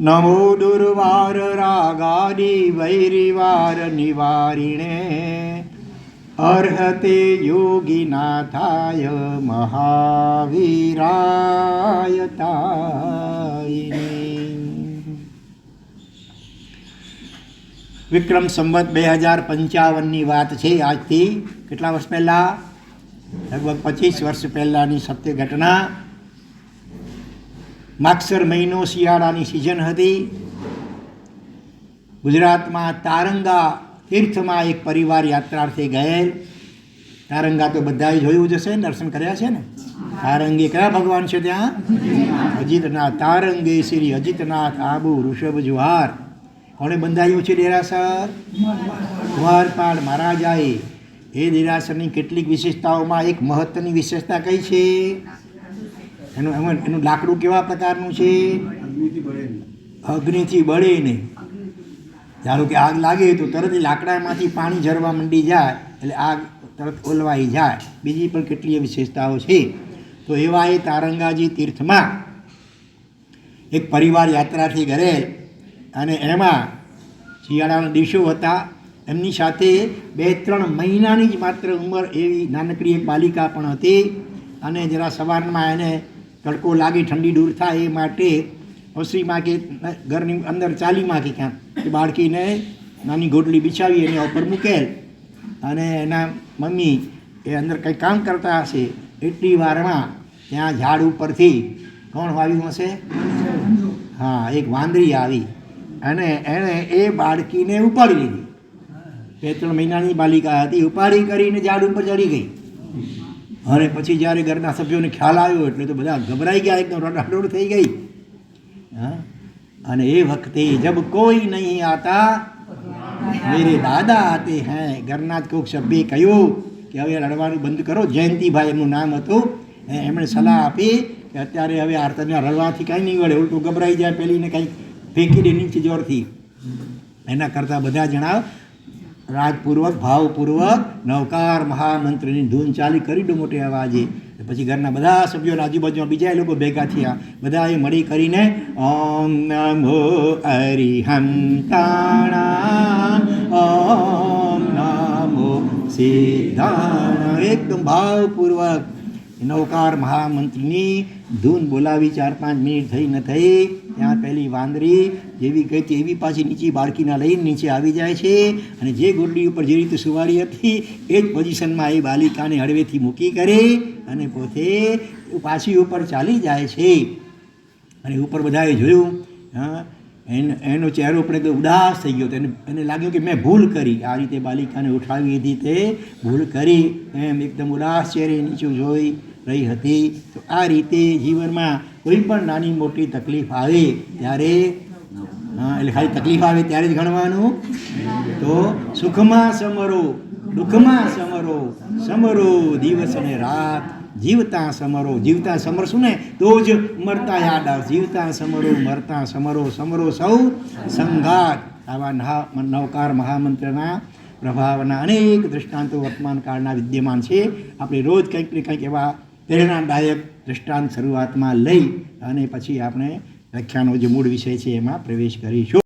નમો દુર્વાર રાગાદી વૈરિવાર નિવારિણે અર્હતે યોગીનાથાય મહાવીરાય તાયિને વિક્રમ સંવત બે હજાર પંચાવનની વાત છે આજથી કેટલા વર્ષ પહેલાં લગભગ પચીસ વર્ષ પહેલાંની સત્ય ઘટના માગસર મહિનો શિયાળાની સિઝન હતી. ગુજરાતમાં તારંગા તીર્થમાં એક પરિવાર યાત્રાર્થે ગયેલ. તારંગા તો બધાએ જોયું જ હશે, દર્શન કર્યા છે ને? તારંગે કયા ભગવાન છે ત્યાં? અજીતનાથ. તારંગે શ્રી અજીતનાથ આબુ ઋષભ જુહાર. કોણે બંધાયું છે દેરાસર? જુહારપાળ મહારાજાએ. એ દેરાસરની કેટલીક વિશેષતાઓમાં એક મહત્વની વિશેષતા કઈ છે? એનું એમાં એનું લાકડું કેવા પ્રકારનું છે? અગ્નિથી બળે નહીં ધારો કે આગ લાગે તો તરત એ લાકડામાંથી પાણી ઝરવા માંડી જાય એટલે આગ તરત ઓલવાઈ જાય. બીજી પણ કેટલીય વિશેષતાઓ છે? તો એવા એ તારંગાજી તીર્થમાં એક પરિવાર યાત્રાથી ઘરે અને એમાં શિયાળાના દિવસો હતા. એમની સાથે બે ત્રણ મહિનાની જ માત્ર ઉંમર એવી નાનકડી એક બાલિકા પણ હતી અને જરા સવારમાં એને તડકો લાગે, ઠંડી દૂર થાય એ માટે ઓસરીમાં કે ઘરની અંદર ચાલીમાં કે ક્યાંક એ બાળકીને નાની ગોટલી બિછાવી એના ઉપર મૂકેલ. અને એના મમ્મી એ અંદર કંઈ કામ કરતા હશે એટલી વારમાં ત્યાં ઝાડ ઉપરથી કોણ વાવ્યું હશે? હા, એક વાંદરી આવી અને એણે એ બાળકીને ઉપાડી લીધી. બે ત્રણ મહિનાની બાલિકા હતી, ઉપાડી કરીને ઝાડ ઉપર ચડી ગઈ. અને પછી જ્યારે ઘરના સભ્યોને ખ્યાલ આવ્યો એટલે તો બધા ગભરાઈ ગયા, એકદમ રડાડોડ થઈ ગઈ. હા? અને એ વખતે જબ કોઈ નહીં આતા, મેરે દાદા આતે હૈ. ઘરના જ કોઈક સભ્યે કહ્યું કે હવે રડવાનું બંધ કરો. જયંતિભાઈ એમનું નામ હતું. એમણે સલાહ આપી કે અત્યારે હવે આરતના રડવાથી કાંઈ નહીં વળે. ઉલટું ગભરાઈ જાય, પેલીને કંઈક ફેંકી દે નીચે જોરથી. એના કરતાં બધા જણાવ રાજપૂર્વક, ભાવપૂર્વક નવકાર મહામંત્રની ધૂન ચાલી કરી દો મોટે અવાજે. પછી ઘરના બધા સભ્યોના આજુબાજુમાં બીજા લોકો ભેગા થયા. બધાએ મળી કરીને, ઓમ નમો તાણા, ઓમ નમો સિદ્ધાણ. એકદમ ભાવપૂર્વક નવકાર મહામંત્રીની ધૂન બોલાવી ચાર પાંચ મિનિટ થઈ ન થઈ, ત્યાં પહેલી વાંદરી જેવી ગઈ હતી એવી પાછી નીચે બાળકીના લઈને નીચે આવી જાય છે અને જે ગોડલી ઉપર જે રીતે સુવાડી હતી, એ જ પોઝિશનમાં એ બાલિકાને હળવેથી મૂકી કરે અને પોતે પાછી ઉપર ચાલી જાય છે. અને ઉપર બધાએ જોયું, હા, એનો એનો ચહેરો પણ તો ઉદાસ થઈ ગયો એને એને લાગ્યું કે મેં ભૂલ કરી. આ રીતે બાલિકાને ઉઠાવી હતી તે ભૂલ કરી. એમ એકદમ ઉદાસ ચહેરે નીચું જોઈ રહી હતી, તો આ રીતે જીવનમાં કોઈ પણ નાની મોટી તકલીફ આવે ત્યારે હા, એટલે ખાલી તકલીફ આવે ત્યારે જ ગણવાનું. તો સુખમાં સમરો, દુઃખમાં સમરો સમરો દિવસ અને રાત, જીવતા સમરો, જીવતા સમરશું ને? તો જ મરતા યાદ આવ. જીવતા સમરો, મરતા સમરો સમરો સૌ સંઘાત આવા નવકાર મહામંત્રના પ્રભાવના અનેક દૃષ્ટાંતો વર્તમાન કાળના વિદ્યમાન છે. આપણે રોજ કંઈક ને કંઈક એવા પ્રેરણાદાયક દૃષ્ટાંત શરૂઆતમાં લઈ અને પછી આપણે વ્યાખ્યાનો જે મૂળ વિષય છે એમાં પ્રવેશ કરીશું.